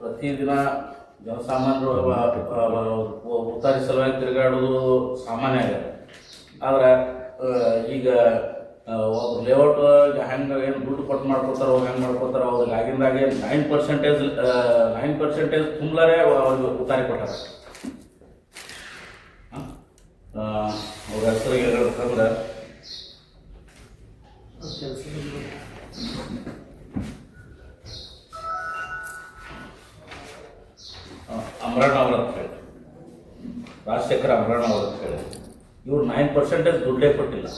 ಪ್ರತಿದಿನ ಜನಸಾಮಾನ್ಯರು ಉತ್ತಾರಿ ಸಲುವಾಗಿ ತಿರುಗಾಡೋದು ಸಾಮಾನ್ಯ ಆಗಿದೆ. ಆದ್ರೆ ಈಗ ಒಬ್ಬ ಲೇಔಟ್ ಹೆಂಗೆ ಏನು ದುಡ್ಡು ಕೊಟ್ಟು ಮಾಡ್ಕೊತಾರೋ ಹೆಂಗೆ ಮಾಡ್ಕೊತಾರೆ ಅವ್ರಿಗೆ ಆಗಿಂದಾಗೆ ನೈನ್ ಪರ್ಸೆಂಟೇಜ್ ನೈನ್ ಪರ್ಸೆಂಟೇಜ್ ತುಂಬಲಾರೆ ಅವ್ರಿಗೆ ಉತ್ತಾರಿ ಕೊಟ್ಟಾರೆ. ಅವ್ರ ಹೆಸರಿಗೆ ಹೇಳ್ಬೇಕಂದ್ರೆ ನೈನ್ ಪರ್ಸೆಂಟೇಜ್ ದುಡ್ಡೇ ಕೊಟ್ಟಿಲ್ಲ.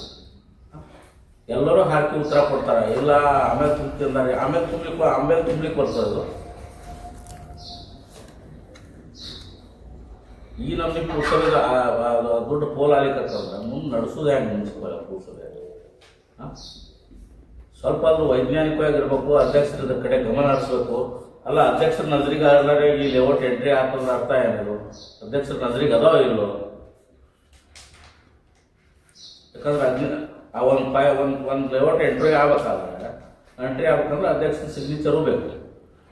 ಎಲ್ಲರೂ ಹಾಕಿ ಉತ್ತರ ಕೊಡ್ತಾರೆ. ಎಲ್ಲ ಆಮೇಲೆ ತುಂಬ್ತಿದ್ದಾರೆ ಆಮೇಲೆ ತುಂಬಲಿಕ್ಕೆ ಆಮೇಲೆ ತುಂಬ್ಲಿಕ್ಕೆ ಬರ್ತದೆ ಈ ನಮಗೆ ಪುರುಷರಿಗೆ ದುಡ್ಡು ಪೋಲ್ ಆಗ್ಲಿಕ್ಕಂತಂದ್ರೆ ಮುಂದೆ ನಡೆಸೋದು ಹೆಂಗೆ ಮುನ್ಸಿಪಲ್ ಪುರುಷರೇ ಸ್ವಲ್ಪ ವೈಜ್ಞಾನಿಕವಾಗಿ ವೈಜ್ಞಾನಿಕವಾಗಿರ್ಬೇಕು ಅಧ್ಯಕ್ಷರ ಕಡೆ ಗಮನ ಹರಿಸ್ಬೇಕು. ಅಲ್ಲ, ಅಧ್ಯಕ್ಷರ ನಜರಿಗೆ ಆದ್ರೆ ಈ ಲೇಔಟ್ ಎಂಟ್ರಿ ಹಾಕೋದ್ರ ಅರ್ಥ ಏನಿದು? ಅಧ್ಯಕ್ಷರ ನಜರಿಗೆ ಅದಾವ ಇಲ್ಲೋ ಯಾಕಂದ್ರೆ ಅದ್ನ ಆ ಒಂದು ಫೈ ಒಂದು ಒಂದು ಲೇಔಟ್ ಎಂಟ್ರಿ ಆಗ್ಬೇಕಾದ್ರೆ ಎಂಟ್ರಿ ಆಗ್ಬೇಕಂದ್ರೆ ಅಧ್ಯಕ್ಷರ ಸಿಗ್ನೇಚರು ಬೇಕು.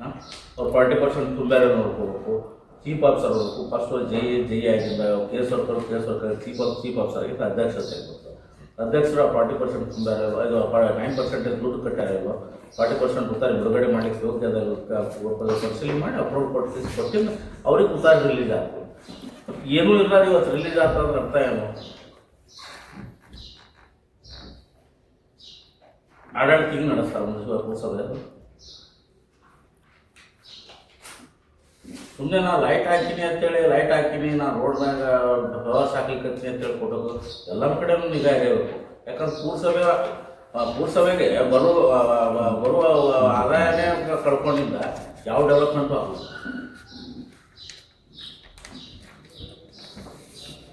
ಹಾಂ? ಅವ್ರು ಫಾರ್ಟಿ ಪರ್ಸೆಂಟ್ ತುಂಬ್ಯಾರ ನೋಡ್ಕೋಬೇಕು ಚೀಫ್ ಆಫೀಸರ್ ಹೋಗ್ಬೇಕು ಫಸ್ಟ್ ಜೈ ಜೈ ಆಗಿದ್ದ case worker case worker chief of chief officer ಆಗಿದ್ದ ಅಧ್ಯಕ್ಷತೆ ಇರ್ಬೇಕು. ಅಧ್ಯಕ್ಷರು ಫಾರ್ಟಿ ಪರ್ಸೆಂಟ್ ತುಂಬಾರೆ ಇದು ನೈನ್ ಪರ್ಸೆಂಟೇಜ್ ದುಡ್ಡು ಕಟ್ಟಾರ ಫಾರ್ಟಿ ಪರ್ಸೆಂಟ್ ಉತ್ತಾರ ಬಿಡುಗಡೆ ಮಾಡ್ಲಿಕ್ಕೆ ಯೋಗ್ಯದ ಪರಿಶೀಲನೆ ಮಾಡಿ ಅಪ್ರೂವ್ ಕೊಟ್ಟು ಕೊಟ್ಟಿದ್ದು ಅವ್ರಿಗೆ ಉತ್ತಾರ ರಿಲೀಸ್ ಆಗ್ತದೆ. ಏನೂ ಇಲ್ಲ ಇವತ್ತು ರಿಲೀಸ್ ಆಗ್ತದೆ ಅರ್ಥ ಏನು? ಆಡಳಿತ ಹಿಂಗೆ ನಡೆಸ್ತಾರೆ ಸಭೆ ಪುರಸಭೆಯವರು ಸುಮ್ಮನೆ ನಾ ಲೈಟ್ ಹಾಕಿನಿ ಅಂತೇಳಿ ಲೈಟ್ ಹಾಕಿನಿ ನಾ ರೋಡ್ನಾಗ ವ್ಯವಸ್ಥೆ ಹಾಕ್ಲಿಕ್ಕೆ ಅಂತೇಳಿ ಕೊಟ್ಟೋದು ಎಲ್ಲ ಕಡೆನೂ ನಿಗಾ ಇರಬೇಕು ಯಾಕಂದ್ರೆ ಪುರಸಭೆ ಪೂರ್ಸಭೆಗೆ ಪುರಸಭೆಗೆ ಬರೋ ಆ, ಆ, ಬರುವ ಆದಾಯನೇ ಕಳ್ಕೊಂಡಿದ್ದ. ಯಾವ ಡೆವಲಪ್ಮೆಂಟು ಆಗಲ್ಲ.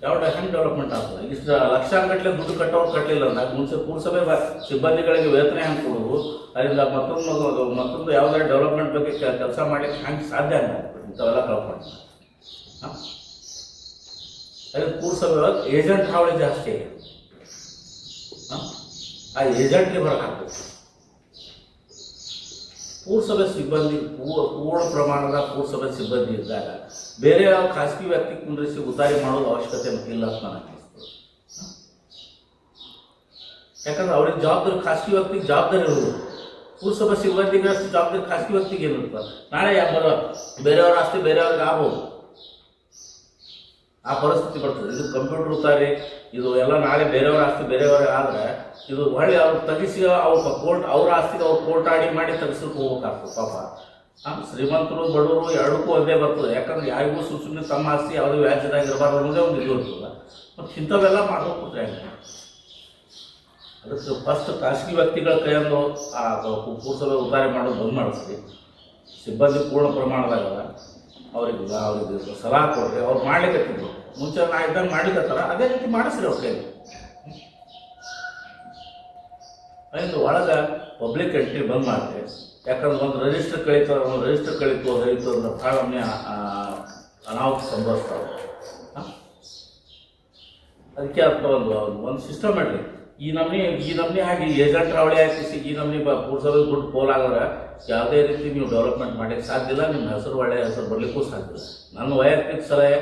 ಯಾವ ಹೆಂಗೆ ಡೆವಲಪ್ಮೆಂಟ್ ಆಗ್ತದೆ? ಇಷ್ಟು ಲಕ್ಷಾಂಗಟ್ಟಲೆ ದುಡ್ಡು ಕಟ್ಟೋರು ಕಟ್ಟಲಿಲ್ಲ ಅಂದಾಗ ಮುಂಚೆ ಪುರಸಭೆ ಬ- ಸಿಬ್ಬಂದಿಗಳಿಗೆ ವೇತನ ಹೆಂಗೆ ಕೊಡೋದು? ಅದರಿಂದ ಮತ್ತೊಂದು ಮತ್ತೊಂದು ಯಾವುದಾದ್ರು ಡೆವಲಪ್ಮೆಂಟ್ ಬಗ್ಗೆ ಕೆಲಸ ಮಾಡ್ಲಿಕ್ಕೆ ಹಂಗೆ ಸಾಧ್ಯ ಇಲ್ಲ ಇಂಥವೆಲ್ಲ ಕಳ್ಕೊಂಡು ಹಾಂ? ಅದಕ್ಕೆ ಪುರಸಭೆ ಒಳಗೆ ಏಜೆಂಟ್ ಹಾವಳಿ ಜಾಸ್ತಿ ಆಗಿದೆ ಹಾಂ? ಆ ಏಜೆಂಟ್ಗೆ ಹೊರಗೆ ಹಾಕ್ಬೇಕು ಪುರಸಭೆ ಸಿಬ್ಬಂದಿ ಪೂ- ಪೂರ್ಣ ಪ್ರಮಾಣದ ಪುರಸಭೆ ಸಿಬ್ಬಂದಿ ಇದ್ದಾಗ ಬೇರೆ ಯಾವ ಖಾಸಗಿ ವ್ಯಕ್ತಿ ಕುಂದ್ರಿಸಿ ಉದ್ದಾರಿ ಮಾಡೋದು ಅವಶ್ಯಕತೆ ಇಲ್ಲ ಅಂತ ನನಗೆ ಅನಿಸ್ತದೆ. ಯಾಕಂದ್ರೆ ಅವ್ರಿಗೆ ಜವಾಬ್ದಾರಿ, ಖಾಸಗಿ ವ್ಯಕ್ತಿಗೆ ಜವಾಬ್ದಾರಿ ಇರೋದು. ಪುರಸಭಾ ಸಿಬ್ಬಂದಿಗೆ ಜವಾಬ್ದಾರಿ ಖಾಸಗಿ ವ್ಯಕ್ತಿಗೆ ಏನಿರ್ತದೆ ನಾಳೆ ಯಾರು ಬೇರೆಯವ್ರ ಆಸ್ತಿ ಬೇರೆಯವ್ರಿಗೆ ಆಗ್ಬೋದು. ಆ ಪರಿಸ್ಥಿತಿ ಬರ್ತದೆ. ಇದು ಕಂಪ್ಯೂಟರ್ ಉತ್ತಾರಿ, ಇದು ಎಲ್ಲ ನಾಳೆ ಬೇರೆಯವ್ರ ಆಸ್ತಿ ಬೇರೆಯವ್ರಿಗೆ ಆದ್ರೆ ಇದು ಹೊಳ್ಳಿ ಅವ್ರು ತಗಿಸಿ ಅವ್ರ ಕೋರ್ಟ್ ಅವ್ರ ಆಸ್ತಿಗೆ ಅವ್ರು ಕೋರ್ಟ್ ಆಡಿ ಮಾಡಿ ತೆಗಿಸಕ್ಕೆ ಹೋಗ್ಬೇಕಾಗ್ತದೆ ಪಾಪ. ಶ್ರೀಮಂತರು, ಬಡವರು ಎರಡಕ್ಕೂ ಒಂದೇ ಬರ್ತದೆ. ಯಾಕಂದ್ರೆ ಯಾರಿಗೂ ಸುಮ್ ಸುಮ್ಮನೆ ತಮ್ಮ ಆಸ್ತಿ ಯಾವುದೇ ವ್ಯಾಜ್ಯದಾಗ ಇರಬಾರ್ದು ಅನ್ನೋದೇ ಒಂದು ಇದು ಇರ್ತದೆ. ಮತ್ತು ಇಂಥವೆಲ್ಲ ಮಾಡ್ಬೇಕು ಹೆಂಗೆ? ಅದಕ್ಕೆ ಫಸ್ಟ್ ಖಾಸಗಿ ವ್ಯಕ್ತಿಗಳ ಕೈಯಲ್ಲಿ, ಆ ಕೂಸಲು ಉತ್ತಾರ ಮಾಡೋದು ಬಂದ್ ಮಾಡಿಸ್ರಿ. ಸಿಬ್ಬಂದಿ ಪೂರ್ಣ ಪ್ರಮಾಣದಾಗ ಅದ. ಅವ್ರಿಗೆ ಅವ್ರಿಗೆ ಸಲಹಾ ಕೊಡ್ರಿ. ಅವ್ರು ಮಾಡ್ಲಿಕ್ಕೆ ಮುಂಚೆ ನಾ ಇದ್ದಂಗೆ ಮಾಡ್ಲಿಕ್ಕತ್ತಾರ ಅದೇ ರೀತಿ ಮಾಡಿಸ್ರಿ ಅವ್ರ ಕೈಲಿ. ಐದು ಒಳಗೆ ಪಬ್ಲಿಕ್ ಎಂಟ್ರಿ ಬಂದ್ ಮಾಡ್ರಿ. ಯಾಕಂದ್ರೆ ಒಂದು ರಿಜಿಸ್ಟರ್ ಕಳೀತು ಒಂದು ರಿಜಿಸ್ಟರ್ ಕಳೀತು ಹರಿತು ಅಂದ್ರೆ ಭಾಳ ಒಮ್ಮೆ ಅನಾಹುತ ಸಂಭವಿಸ್ತಾವೆ ಅದಕ್ಕೆ ಅರ್ಥ ಒಂದು ಒಂದು ಸಿಸ್ಟಮ್ ಮಾಡ್ರಿ ಈ ನಮ್ನಿ ಈ ನಮ್ನಿ ಹಾಗೆ ಏಜೆಂಟ್ ಅವಳಿ ಹಾಕಿಸಿ, ಈ ನಮ್ನಿ ಬ, ಪುರಸಭೆ ಪೋಲ್ ಪೋಲಾದ್ರೆ ಯಾವುದೇ ರೀತಿ ನೀವು ಡೆವಲಪ್ಮೆಂಟ್ ಮಾಡಲಿಕ್ಕೆ ಸಾಧ್ಯ ಇಲ್ಲ, ನಿಮ್ಮ ಹೆಸರು ಒಳ್ಳೆಯ ಹೆಸರು ಬರಲಿಕ್ಕೂ ಸಾಧ್ಯ ಇಲ್ಲ. ನನ್ನ ವೈಯಕ್ತಿಕ ಸಲಹೆ,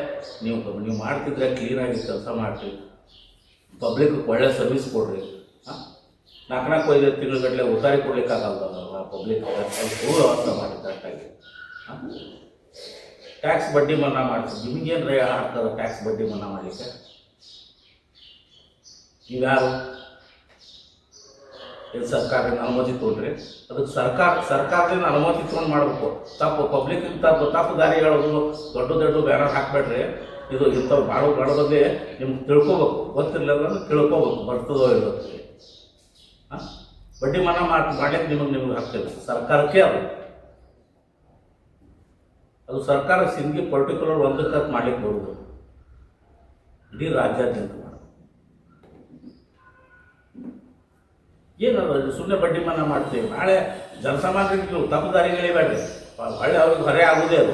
ನೀವು ನೀವು ಮಾಡ್ತಿದ್ರೆ ಕ್ಲೀನಾಗಿ ಕೆಲಸ ಮಾಡಿರಿ. ಪಬ್ಲಿಕ್ ಒಳ್ಳೆ ಸರ್ವಿಸ್ ಕೊಡ್ರಿ. ನಾಲ್ಕು ನಾಲ್ಕು ಐದು ತಿಂಗಳುಗಟ್ಟಲೆ ಉತ್ತಾರಿ ಕೊಡ್ಲಿಕ್ಕೆ ಆಗಲ್ಲ ಪಬ್ಲಿಕ್ ಹೋಗಿ ವ್ಯವಸ್ಥೆ ಮಾಡಿ ಕರೆಕ್ಟಾಗಿ. ಟ್ಯಾಕ್ಸ್ ಬಡ್ಡಿ ಮನ್ನಾ ಮಾಡ್ತೀವಿ. ನಿಮಗೇನು ರೇ ಆಗ್ತದೆ ಟ್ಯಾಕ್ಸ್ ಬಡ್ಡಿ ಮನ್ನಾ ಮಾಡಲಿಕ್ಕೆ? ನೀವ್ಯಾರು ಇದು ಸರ್ಕಾರದಿಂದ ಅನುಮತಿ ತೊಗೊಂಡ್ರಿ? ಅದಕ್ಕೆ ಸರ್ಕಾರ ಸರ್ಕಾರದಿಂದ ಅನುಮತಿ ತೊಗೊಂಡು ಮಾಡಬೇಕು. ತಪ್ಪು ಪಬ್ಲಿಕ್ ತಪ್ಪು ತಪ್ಪು ದಾರಿ ಹೇಳೋದು ದೊಡ್ಡ ದೊಡ್ಡ ಬ್ಯಾನರ್ ಹಾಕ್ಬೇಡ್ರಿ. ಇದು ಇಂಥವು ಮಾಡೋ ಮಾಡೋದೇ ನಿಮ್ಗೆ ತಿಳ್ಕೊಬೇಕು. ಗೊತ್ತಿರಲಿಲ್ಲ ಅಂದ್ರೆ ತಿಳ್ಕೊಬೇಕು. ಬರ್ತದೋ ಇಲ್ಲೋ ಬಡ್ಡಿ ಮನ್ನಾ ಮಾಡಿ, ಮಾಡ್ಲಿಕ್ಕೆ ನಿಮಗೆ ನಿಮಗೆ ಹಾಕ್ತೇವೆ ಸರ್ಕಾರಕ್ಕೆ ಅದು. ಅದು ಸರ್ಕಾರ ಸಿಂಗಿ ಪರ್ಟಿಕ್ಯುಲರ್ ಒಂದಕ್ಕೆ ಮಾಡ್ಲಿಕ್ಕೆ ಬರುವುದು ಇಡೀ ರಾಜ್ಯಾದ್ಯಂತ ಏನದು ಸುಮ್ಮನೆ ಬಡ್ಡಿ ಮನ್ನಾ ಮಾಡ್ತೀವಿ. ನಾಳೆ ಜನಸಾಮಾನ್ಯರಿಗೆ ನೀವು ದಾರಿಗಳೇ ದಾರಿಗಳಿಬೇಡ್ರಿ ಹಳ್ಳಿ ಅವ್ರಿಗೆ ಹೊರೆ ಆಗುದೇ ಅದು.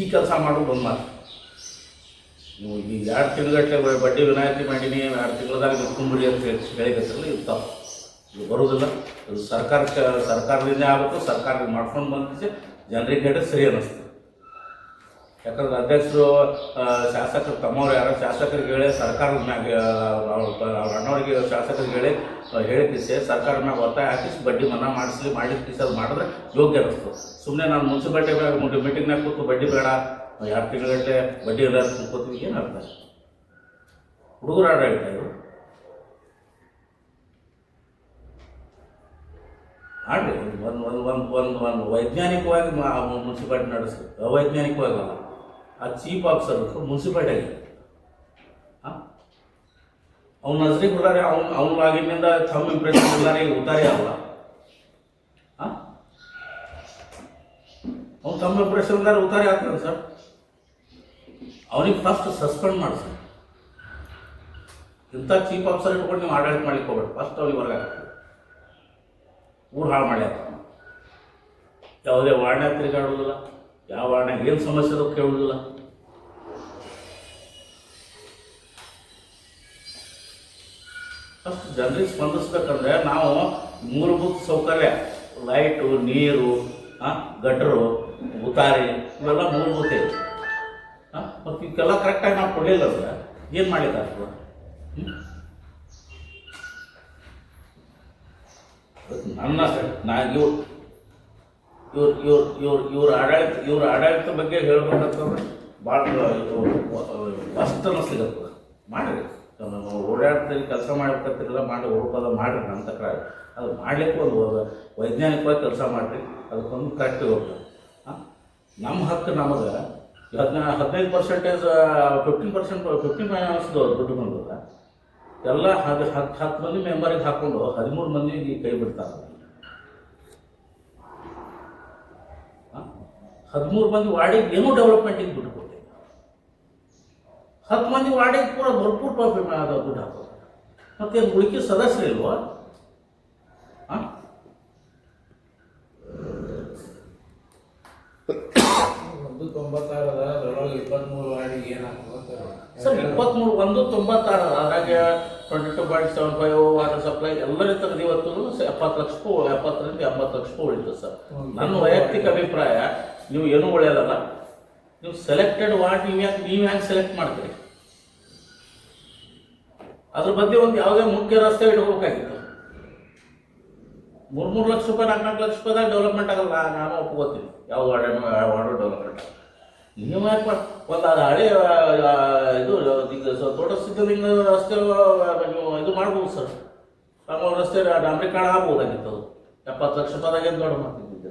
ಈ ಕೆಲಸ ಮಾಡೋದು ಒಂದು ಮಾಡಿ ನೀವು ಈಗ ಎರಡು ತಿಂಗಳಗಟ್ಟಲೆ ಬಡ್ಡಿ ವಿನಾಯಿತಿ ಮಾಡೀನಿ ಎರಡು ತಿಂಗಳದಾಗ ತುಂಬಿಡಿ ಅಂತ ಹೇಳಿ ಇರ್ತಾವೆ. ಇದು ಬರೋದಿಲ್ಲ ಇದು ಸರ್ಕಾರಕ್ಕೆ ಸರ್ಕಾರದಿಂದ ಆಗಬೇಕು ಸರ್ಕಾರ ಮಾಡ್ಕೊಂಡು ಬಂದಿದ್ದೆ ಜನರಿಗೆ ಹೇಳಿ ಸರಿ ಅನ್ನಿಸ್ತು ಯಾಕಂದ್ರೆ ಅಧ್ಯಕ್ಷರು ಶಾಸಕರು ತಮ್ಮವ್ರು ಯಾರೋ ಶಾಸಕರಿಗೆ ಹೇಳಿ ಸರ್ಕಾರದ ಮ್ಯಾಗ ಅವ್ರ ಅಣ್ಣವ್ರಿಗೆ ಶಾಸಕರಿಗೆ ಹೇಳಿ ಆ, ಸರ್ಕಾರ ಮ್ಯಾಗ ಒತ್ತಾಯ ಹಾಕಿಸಿ ಬಡ್ಡಿ ಮನ್ನಾ ಮಾಡಿಸ್ಲಿ ಮಾಡಿ ಅದು ಮಾಡಿದ್ರೆ ಯೋಗ್ಯ ಅನಿಸ್ತು ಸುಮ್ಮನೆ ನಾನು ಮುನ್ಸಿಪಾಲ್ಟಿ ಮೀಟಿಂಗ್ನಾಗ ಕೂತು ಬಡ್ಡಿ ಬೇಡ ಎರಡು ತಿಂಗಳಗಟ್ಟಲೆ ಬಡ್ಡಿ ಇಲ್ಲ ಅಂತ ಕೂತೀವಿ ಏನು ಅರ್ಥ? ಹುಡುಗರು ಆಡಳಿತ ಇದು ಆಡ್ರಿ, ಒಂದು ಒಂದು ಒಂದು ಒಂದು ಒಂದು ವೈಜ್ಞಾನಿಕವಾಗಿ ಮುನ್ಸಿಪಾಲ್ಟಿ ನಡೆಸಿ ಅವೈಜ್ಞಾನಿಕವಾಗಿ ಅಲ್ಲ. ಆ ಚೀಫ್ ಆಫೀಸರ್ ಮುನ್ಸಿಪಾಲ್ಟಿ ಆಗಿದೆ ಅವ್ನ ನಜರಿಗೆ ಬಿಡಾರೆ ಅವ್ನ ಅವ್ನ ಆಗಿನಿಂದ ತಮ್ಮ ಇಂಪ್ರೆಷನ್ ಎಲ್ಲಾರಿ ಉತ್ತಾರಿ ಅಲ್ಲ. ಅವ್ನು ತಮ್ಮ ಇಂಪ್ರೆಷನ್ ಉತ್ತಾರಿ ಆಗ್ತಾನೆ ಸರ್. ಅವನಿಗೆ ಫಸ್ಟ್ ಸಸ್ಪೆಂಡ್ ಮಾಡಿಸಿ ಇಂಥ ಚೀಫ್ ಆಫೀಸರ್ ಇಟ್ಕೊಂಡು ನೀವು ಆಡಳಿತ ಮಾಡ್ಲಿಕ್ಕೆ ಹೋಗ್ಬೇಡಿ ಫಸ್ಟ್ ಅವ್ರಿಗೆ ಹೊರಗೆ ಊರು ಹಾಳು ಮಾಡ್ಯಾರ ಯಾವುದೇ ವಾರ್ಡ್ನಾಗ ತಿರುಗಾಡೋದಿಲ್ಲ ಯಾವ ವಾರ್ಡ್ನಾಗ ಏನು ಸಮಸ್ಯೆ ಇರೋ ಕೇಳೋದಿಲ್ಲ. ಫಸ್ಟ್ ಜನರಿಗೆ ಸ್ಪಂದಿಸ್ಬೇಕಂದ್ರೆ ನಾವು ಮೂಲಭೂತ ಸೌಕರ್ಯ. ಲೈಟು ನೀರು ಗಡ್ರು ಉತಾರಿ, ಇವೆಲ್ಲ ಮೂಲಭೂತ ಮತ್ತು ಇವಕ್ಕೆಲ್ಲ ಕರೆಕ್ಟಾಗಿ ನಾವು ಕೊಡಲಿಲ್ಲ ಅಂದ್ರೆ ಏನು ಮಾಡಿದ್ದಾರೆ ಹ್ಮ್? ನನ್ನ ನಾ ಇವ್ರು ಇವ್ರು ಇವ್ರು ಇವ್ರು, ಇವ್ರ ಆಡಳಿತ ಇವ್ರ ಆಡಳಿತ ಬಗ್ಗೆ ಹೇಳ್ಬೇಕಂತಂದ್ರೆ ಭಾಳ ಕಷ್ಟ ಅನ್ನಿಸ್ಲಿಕ್ಕೆ ಮಾಡಿರಿ. ಓಡಾಡ್ತೀರಿ ಕೆಲಸ ಮಾಡ್ಬೇಕಂತಿರಲ್ಲ ಮಾಡಿ ಹುಡುಕೋದ ಮಾಡಿರಿ ನನ್ನ ತಕ್ರಾರ ಅದು ಮಾಡಲಿಕ್ಕೆ ಒಂದು ವೈಜ್ಞಾನಿಕವಾಗಿ ಕೆಲಸ ಮಾಡಿರಿ. ಅದಕ್ಕೊಂದು ಕರೆಕ್ಟ್ ಹೋಗ್ತದೆ ನಮ್ಮ ಹಕ್ಕು ನಮಗೆ. ಹದಿನಾ, ಹದಿನೈದು ಪರ್ಸೆಂಟೇಜ್ ಫಿಫ್ಟೀನ್ ಪರ್ಸೆಂಟ್ ಫಿಫ್ಟೀನ್ ಫೈನಾನ್ಸ್ದು ದುಡ್ಡು ಬಂದದ. ಎಲ್ಲ ಹತ್ತು ಹತ್ತು ಹತ್ತು ಮಂದಿ ಮೆಂಬರಿಗೆ ಹಾಕೊಂಡು ಹದಿಮೂರು ಮಂದಿಗೆ ಕೈ ಬಿಡ್ತಾರೆ. ಹದಿಮೂರು ಮಂದಿ ವಾರ್ಡಿಗೆ ಏನೂ ಡೆವಲಪ್ಮೆಂಟಿಗೆ ದುಡ್ಡು ಕೊಟ್ಟಿಲ್ಲ ಹತ್ತು ಮಂದಿ ವಾರ್ಡಿಗೆ ಪೂರ ಭರ್ಪೂರ್ ದುಡ್ಡು ಹಾಕೋದು. ಮತ್ತೆ ಉಳಿಕೆ ಸದಸ್ಯರಿಲ್ವಾ ಹಾಂ ಒಂದು ತೊಂಬತ್ತಾರು ಅದ ಅದ್ರೊಳಗೆ ಇಪ್ಪತ್ಮೂರು ವಾರ್ಡಿಗೆ ಏನಾಗ್ತದೆ ಸರ್ ಇಪ್ಪತ್ತ್ಮೂರು ಒಂದು ತೊಂಬತ್ತಾರು ಹಾಗಾಗಿ twenty two point seven five water supply ಎಲ್ಲರ ತೆಗೆದು ಇವತ್ತು ಎಪ್ಪತ್ತು ಲಕ್ಷ ರೂಪಾಯಿ ಎಪ್ಪತ್ತರಿಂದ ಎಂಬತ್ತು ಲಕ್ಷಕ್ಕೂ ಉಳಿತು ಸರ್. ನನ್ನ ವೈಯಕ್ತಿಕ ಅಭಿಪ್ರಾಯ ನೀವು ಏನೂ ಉಳಿಯೋದಲ್ಲ ನೀವು ಸೆಲೆಕ್ಟೆಡ್ ವಾರ್ಡ್ ನೀವು ಯಾಕೆ ನೀವು ಹ್ಯಾಂಗೆ ಸೆಲೆಕ್ಟ್ ಮಾಡ್ತೀರಿ? ಅದ್ರ ಬಗ್ಗೆ ಒಂದು ಯಾವುದೇ ಮುಖ್ಯ ರಸ್ತೆ ಇಟ್ಕೋಬೇಕಾಗಿತ್ತು ಮೂರು ಮೂರು ಲಕ್ಷ ರೂಪಾಯಿ ನಾಲ್ಕು ನಾಲ್ಕು ಲಕ್ಷ ರೂಪಾಯಿದಾಗ ಡೆವಲಪ್ಮೆಂಟ್ ಆಗಲ್ಲ ನಾನು ಒಪ್ಕೋತೀನಿ. ಯಾವ ವಾರ್ಡ್ ವಾರ್ಡು ಡೆವಲಪ್ಮೆಂಟ್ ನೀವು ಯಾಕೆ ಮಾಡ್ ಒಂದು ಅದು ಹಳೆ ಇದು ಈಗ ತೋಟ ಸಿದ್ಧಲಿಂಗ ರಸ್ತೆ ಇದು ಮಾಡ್ಬೋದು ಸರ್. ನಮ್ಮ ರಸ್ತೆ ಡಾಂಬ್ರೀಕರಣ ಆಗ್ಬೋದಾಗಿತ್ತು ಅದು. ಎಪ್ಪತ್ತು ಲಕ್ಷ ರೂಪಾಯಿದಾಗ ದೊಡ್ಡ ಮಾಡ್ತಿದ್ದಿದ್ದು?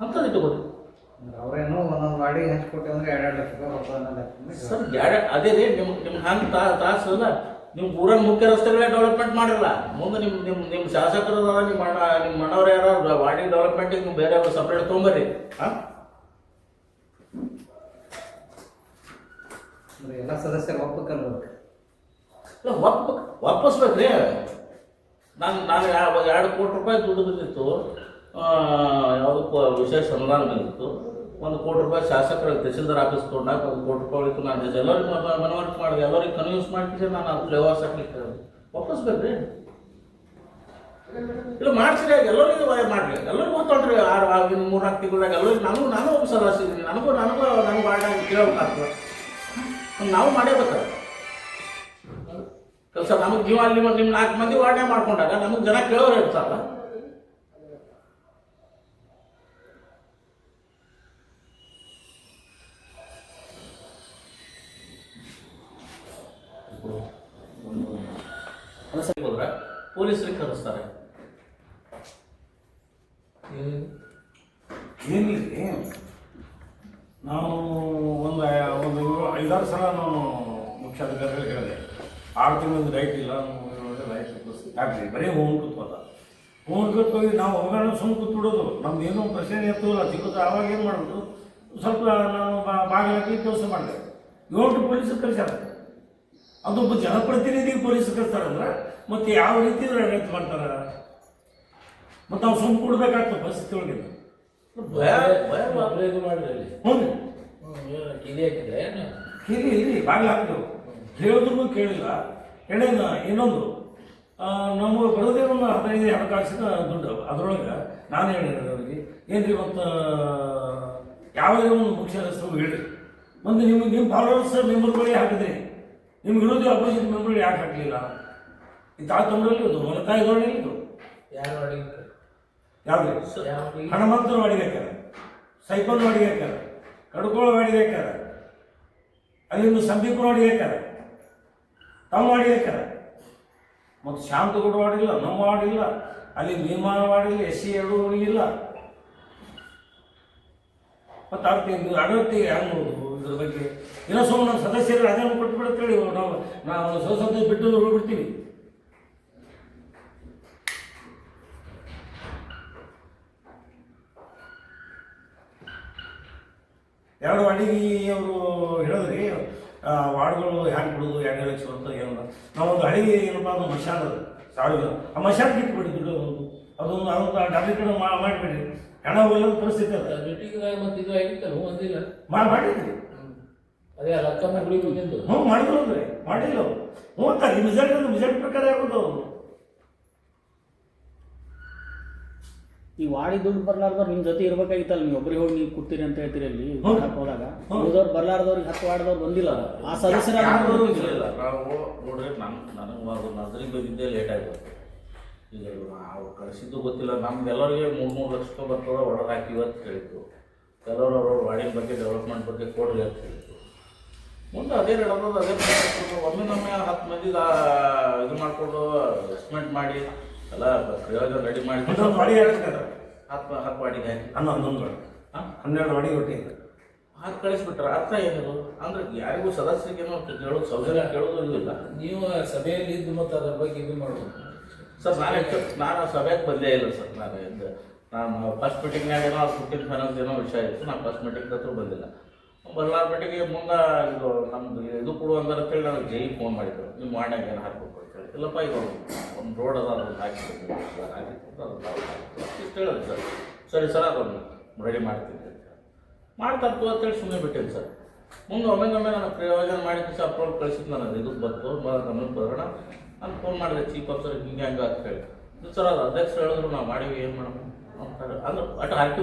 ಅಂಥದ್ದು ಇಟ್ಕೋರಿ ಅವ್ರೇನು ಒಂದೊಂದು ಗಾಡಿ ಹಂಚ್ಕೊಟ್ಟೆ ಅಂದ್ರೆ ಎರಡು ಲಕ್ಷ ರೂಪಾಯಿ ಸರ್ ಗ್ಯಾಡ ಅದೇ ರೀ ನಿಮ್ಗೆ ನಿಮ್ಗೆ ಹಂಗೆ ತಾ ತಾಸು ಅಲ್ಲ ನಿಮ್ಮ ಊರಾಗ ಮುಖ್ಯ ರಸ್ತೆಗಳೇ ಡೆವಲಪ್ಮೆಂಟ್ ಮಾಡಿರಲ್ಲ. ಮುಂದೆ ನಿಮ್ಮ ನಿಮ್ಮ ನಿಮ್ಮ ಶಾಸಕರು ನಿಮ್ಮ ಅಣ್ಣ ನಿಮ್ಮ ಅಣ್ಣವ್ರು ಯಾರು ವಾಡಿ ಡೆವಲಪ್ಮೆಂಟಿಗೆ ನೀವು ಬೇರೆ ಸಪ್ರೇಟ್ ತೊಗೊಂಬರ್ರಿ. ಹಾಂ ಅಂದ್ರೆ ಎಲ್ಲ ಸದಸ್ಯರು ಒಪ್ಪಕ್ಕಲ್ಲ ಇಲ್ಲ ನಾನು ನಾನು ಎರಡು ಕೋಟಿ ರೂಪಾಯಿ ದುಡ್ಡು ಬಂದಿತ್ತು. ಯಾವುದಕ್ಕೂ ವಿಶೇಷ ಅನುದಾನ ಬಂದಿತ್ತು. ಒಂದು ಕೋಟಿ ರೂಪಾಯಿ ಶಾಸಕರ ತಹಸೀಲ್ದಾರ್ ಆಫೀಸ್ ತೊಗೊಂಡಾಗ ಒಂದು ಕೋಟಿ ರೂಪಾಯಿ ಇತ್ತು ನಾನು ಎಲ್ಲರಿಗೂ ಮನವರಿಕೆ ಮಾಡಿದೆ. ಎಲ್ಲರಿಗೆ ಕನ್ವಿನ್ಸ್ ಮಾಡಿದ್ರೆ ನಾನು ಅದು ವ್ಯವಹಾರ ಹಾಕ್ಲಿಕ್ಕೆ ವಾಪಸ್ಬೇಕ್ರಿ ಇಲ್ಲ, ಮಾಡ್ಸಿರಿ. ಎಲ್ಲರಿಗೂ ವಯ ಮಾಡ್ರಿ. ಎಲ್ಲರಿಗೂ ಗೊತ್ತೊಂಡ್ರಿ ಆರು ಆಗಿನ ಮೂರ್ನಾಲ್ಕು ತಿಂಗಳಾಗ ಎಲ್ಲರಿಗೂ ನನಗೂ ನಾನು ಒಬ್ಬ ಸದಸ್ಯದ್ದೀನಿ ನನಗೂ ನನಗೂ ನನಗೂ ಆಡ ಕೇಳಬೇಕಾಗ್ತದೆ. ನಾವು ಮಾಡೇಬೇಕಲ್ಲ ಕೆಲಸ ನಮಗೆ ನೀವು ಅಲ್ಲಿ ನಿಮ್ಮ ನಾಲ್ಕು ಮಂದಿ ವಾರ್ಡ್ನೆ ಮಾಡ್ಕೊಂಡಾಗ ನಮಗೆ ಜನ ಕೇಳೋರು ಇರ್ತಾರಲ್ಲ ಅನ್ಸಕ್ಕೆ ಹೋದ್ರೆ ಪೊಲೀಸರಿಗೆ ಕರೆಸ್ತಾರೆ ಏನಿಲ್ಲ ನಾವು ಒಂದು ಒಂದು ಐದಾರು ಸಲ ನಾನು ಮುಖ್ಯಾಧಿಕಾರಿಗಳು ಹೇಳಿದೆ ಆರು ತಿಂಗಳಿಂದ ರೈಟ್ ಇಲ್ಲ ಲೈಟ್ ಆಗಲಿ ಬರೀ ಹೋಮ್ ಕೂತ್ವಲ್ಲ ಹೋಮ್ ಕೂತ್ಕೋಗಿ ನಾವು ಹೋಗೋಣ ಸುಮ್ಮನೆ ಕೂತ್ಬಿಡೋದು. ನಮ್ದು ಏನೋ ಪ್ರಶ್ನೆ ಇಲ್ಲ ಸಿಗುತ್ತೆ ಆವಾಗ ಏನು ಮಾಡೋದು ಸ್ವಲ್ಪ ನಾವು ಬಾ- ಬಾಗಿಲು ಹಾಕಿ ಕೆಲಸ ಮಾಡಿದೆ. ಏಳು ಪೊಲೀಸರು ಕಳಿಸ್ಯಾರ. ಅದೊಬ್ಬ ಜನಪ್ರತಿನಿಧಿ ಪೊಲೀಸರು ಕಳಿಸ್ತಾರಂದ್ರೆ ಮತ್ತೆ ಯಾವ ರೀತಿ ಆಡಳಿತ ಮಾಡ್ತಾರ? ಮತ್ತು ನಾವು ಸುಮ್ಮನೆ ಕೊಡ್ಬೇಕಾಗ್ತದೆ ಪರಿಸ್ಥಿತಿ ಒಳಗೆ ಭಯ ಭಯ ಅಲ್ಲಿ ಹ್ಞೂ ಕಿಲಿ ಹಾಕಿದ್ರೆ ಕಿಲಿ ಇಲ್ಲಿ ಬಾಗಿಲು ಹಾಕಿದೆವು ಹೇಳಿದ್ರು ಕೇಳಿಲ್ಲ. ಹೇಳಿದ ಇನ್ನೊಂದು. ನಮ್ಮ ಬರೋದೇ ಒಂದು ಹದಿನೈದು ಹಣಕಾಸಿನ ದುಡ್ಡು ಅದರೊಳಗೆ ನಾನು ಹೇಳಿದೆ ಅವರಿಗೆ. ಏನ್ರಿ ಮತ್ತು ಯಾವುದೇ ಒಂದು ಮುಖ್ಯ ಹೆಸರು ಹೇಳಿ ಮತ್ತು ನಿಮ್ಗೆ ನಿಮ್ಮ ಫಾಲೋವರ್ಸ್ ಮೆಂಬರ್ಗಳೇ ಹಾಕಿದ್ರಿ. ನಿಮ್ಗೆ ವಿರೋಧಿ ಅಪೋಸಿಟ್ ಮೆಂಬರ್ ಯಾಕೆ ಹಾಕಲಿಲ್ಲ? ಈ ತೊಂದರೆ ಇದು ಮನೆ ದೊಡ್ಡ ಇದು. ಯಾರು ಅಡಿಗೆ ಯಾವ್ದು ಹಣಮಂತ್ರ ಅಡಿಗೆ? ಹನುಮಂತನ ವಾಡಿಗೆ ಹಾಕ್ಯಾರ ಸೈಪನ್ ವಾಡಿಗೆ ಹಾಕ್ಯಾರ ಕಡ್ಕೋಳ ಅಲ್ಲಿಂದು ಸಂದೀಪ್ ಅಲ್ಲಿಂದ ಸಂದೀಪನ ವಾಡಿಗೆ ವಾಡಿಗೆ ಹಾಕ್ಯಾರ ಮತ್ತು ಶಾಂತಗೌಡ ಮಾಡಿಲ್ಲ ನಮ್ಮ ವಾಡಿಲ್ಲ ಅಲ್ಲಿ ನಿರ್ಮಾಣ ಮಾಡಿಲ್ಲ ಎಸ್ ಸಿ ಎರಡು ಇಲ್ಲ. ಮತ್ತು ಅರ್ಥ ನೀವು ಅಡವತ್ತಿ ಹೆಂಗೆ ಇದ್ರ ಬಗ್ಗೆ? ಏನೋ ಸುಮ್ಮನೆ ನಮ್ಮ ಸದಸ್ಯರು ಅದನ್ನು ಕೊಟ್ಟು ಬಿಡುತ್ತೇಳಿ ನಾವು ನಾವು ಸದಸ್ಯ ಬಿಟ್ಟು ಹೋಗ್ಬಿಡ್ತೀವಿ. ಎರಡು ಅಡಿಗೆ ಅವರು ಹೇಳಿದ್ರಿ? ವಾರ್ಡ್ಗಳು ಹ್ಯಾಂಗೆ ಬಿಡೋದು ಎರಡು ಲಕ್ಷ ಅಂತ ಏನು ನಾವೊಂದು ಅಡಿಗೆ ಏನಪ್ಪ ಅದು ಮಶಾನ ಅದು ಸಾವಿರ ಆ ಮಶಾನ್ ಇಟ್ಬಿಡಿ ದುಡ್ಡು ಅದೊಂದು ಅದೊಂದು ಕಡೆ ಮಾಡಿಬಿಡ್ರಿ ಹಣ ಹೋಗಲ್ಲ ಪರಿಸ್ಥಿತಿ ಅದ. ಜೊತೆಗೆ ಮತ್ತೆ ಇದು ಆಗಿತ್ತಲ್ಲ ಒಂದಿಲ್ಲ ಮಾಡಿದ್ರಿ ಅದೇ ಹೋಗಿದ್ದು. ಹ್ಞೂ ಮಾಡಿದ್ರು ಅಂದ್ರೆ ಮಾಡಿಲ್ಲ ಹ್ಞೂ ರಿಸಲ್ಟ್ ರಿಸಲ್ಟ್ ಪ್ರಕಾರ ಆಗೋದು ಅವರು ಈ ವಾಡಿ ದುಡ್ಡು ಬರ್ಲಾರ್ದವ್ರು ನಿಮ್ ಜೊತೆ ಇರ್ಬೇಕಾಗಿತ್ತಲ್ಲ ನೀವು ಒಬ್ಬರಿಗೆ ಹೋಗಿ ನೀವು ಕೂತೀರಿ ಅಂತ ಹೇಳ್ತೀರಿ ಅಲ್ಲಿ. ಮಾಡಕ್ ಹೋದಾಗ. ಉಳಿದವ್ರು ಬರ್ಲಾರ್ದವ್ರಿಗೆ ಹತ್ತು ವಾರ್ಡ್ದವ್ರು ಬಂದಿಲ್ಲ ಆ ಸದಸ್ಯರ ನಾವು ನೋಡ್ರಿ ನಮ್ ನನಗೆ ಬಂದಿದ್ದೆ ಲೇಟ್ ಆಗಿಬಿಡ್ತು ಈಗ ನಾವು ಕಳಿಸಿದ್ದು ಗೊತ್ತಿಲ್ಲ. ನಮ್ಗೆಲ್ಲರಿಗೆ ಮೂರು ಮೂರು ಲಕ್ಷ ರೂಪಾಯಿ ಬರ್ತದ ಆರ್ಡರ್ ಹಾಕಿವಿ ಅಂತ ಹೇಳಿದ್ರು ಕೆಲವರು ಅವ್ರ ವಾಡಿನ ಬಗ್ಗೆ ಡೆವಲಪ್ಮೆಂಟ್ ಬಗ್ಗೆ ಕೊಡ್ರಿ ಅಂತ ಹೇಳಿದ್ರು ಮುಂದೆ ಅದೇ ನಡೆದದು ಅದೇ ಒಮ್ಮೆ ನಮ್ಮೆ ಹತ್ತು ಮಂದಿ ಇದು ಮಾಡಿಕೊಂಡು ಎಸ್ಟಿಮೇಟ್ ಮಾಡಿ. ಎಲ್ಲ ಪ್ರಯೋಜನ ರೆಡಿ ಮಾಡಿ ಹನ್ನೊಂದು ವಾಡಿ ಹೇಳ್ತಾರೆ ಹತ್ತು ಹತ್ತು ವಾಡಿಗೆ ಹಾಕಿ ಹನ್ನೊಂದು ಹನ್ನೊಂದು ವಾಡಿ ಹಾಂ? ಹನ್ನೆರಡು ವಾಡಿ ಒಟ್ಟಿ ಹಾಕಿ ಕಳಿಸ್ಬಿಟ್ರೆ ಅರ್ಥ ಏನಿದು? ಅಂದ್ರೆ ಯಾರಿಗೂ ಸದಸ್ಯರಿಗೇನೋ ಕೇಳೋದು ಸೌಜನ್ಯ ಕೇಳೋದು ಇಲ್ಲ. ನೀವು ಸಭೆಯಲ್ಲಿ ಇದ್ದು ಮತ್ತೆ ಅದ್ರ ಬಗ್ಗೆ ಇದು ಮಾಡ್ಬೋದು. ಸರ್ ನಾನು ನಾನು ಸಭೆಗೆ ಬಂದೇ ಇಲ್ಲ ಸರ್. ನಾನು ಇದು ನಾನು ಫಸ್ಟ್ ಮೀಟಿಂಗ್ನಾಗ ಏನೋ ಫಿಫ್ಟೀನ್ ಫೈನಾನ್ಸ್ ಏನೋ ವಿಷಯ ಇತ್ತು. ನಾನು ಫಸ್ಟ್ ಮೀಟಿಂಗ್ ಹತ್ರ ಬಂದಿಲ್ಲ. ಬರ್ಲಾರ ಮೀಟಿಂಗ್ ಮುಂದೆ ಇದು ನಮ್ದು ಇದು ಕೊಡು ಅಂತೇಳಿ ನಾನು ಜೈ ಫೋನ್ ಮಾಡಿದ್ರು. ನಿಮ್ಮ ಮಾಡ್ಯಾಗ ಏನು ಹಾಕ್ಬೇಕು ಅಂತೇಳಿ ಇಲ್ಲಪ್ಪ, ಈಗ ಒಂದು ರೋಡ್ ಅದ, ಅದನ್ನು ನಾವು ಹಾಕಿದ್ವಿ. ಇಷ್ಟು ಸರ್. ಸರಿ ಸರ್ ಅದನ್ನು ರೆಡಿ ಮಾಡ್ತೀನಿ ಅಂತ ಹೇಳಿ. ಅಂತೇಳಿ ಸುಮ್ಮನೆ ಬಿಟ್ಟೇನೆ ಸರ್. ಮುಂದೆ ಒಮ್ಮೆ ಒಮ್ಮೆ ನಾನು ಪ್ರಯೋಜನ ಮಾಡಿದ್ದು ಸರ್ ಅಪ್ರೋಲ್ ಕಳಿಸಿದ್ದು ನಾನು. ಇದಕ್ಕೆ ಬಂತು ಗಮನಕ್ಕೆ ಬರೋಣ. ನಾನು ಫೋನ್ ಮಾಡಿದೆ ಚೀಫ್ ಆಫೀಸರ್ ಹಿಂಗೆ ಹಂಗೆ ಅಂತ ಹೇಳಿ. ಸರ್, ಅದು ಅಧ್ಯಕ್ಷರು ಹೇಳಿದ್ರು, ನಾವು ಮಾಡೀವಿ, ಏನು ಮಾಡೋಣ ಅಂತಾರೆ. ಅಂದ್ರೆ, ಅಟ್ ಹಾಕಿ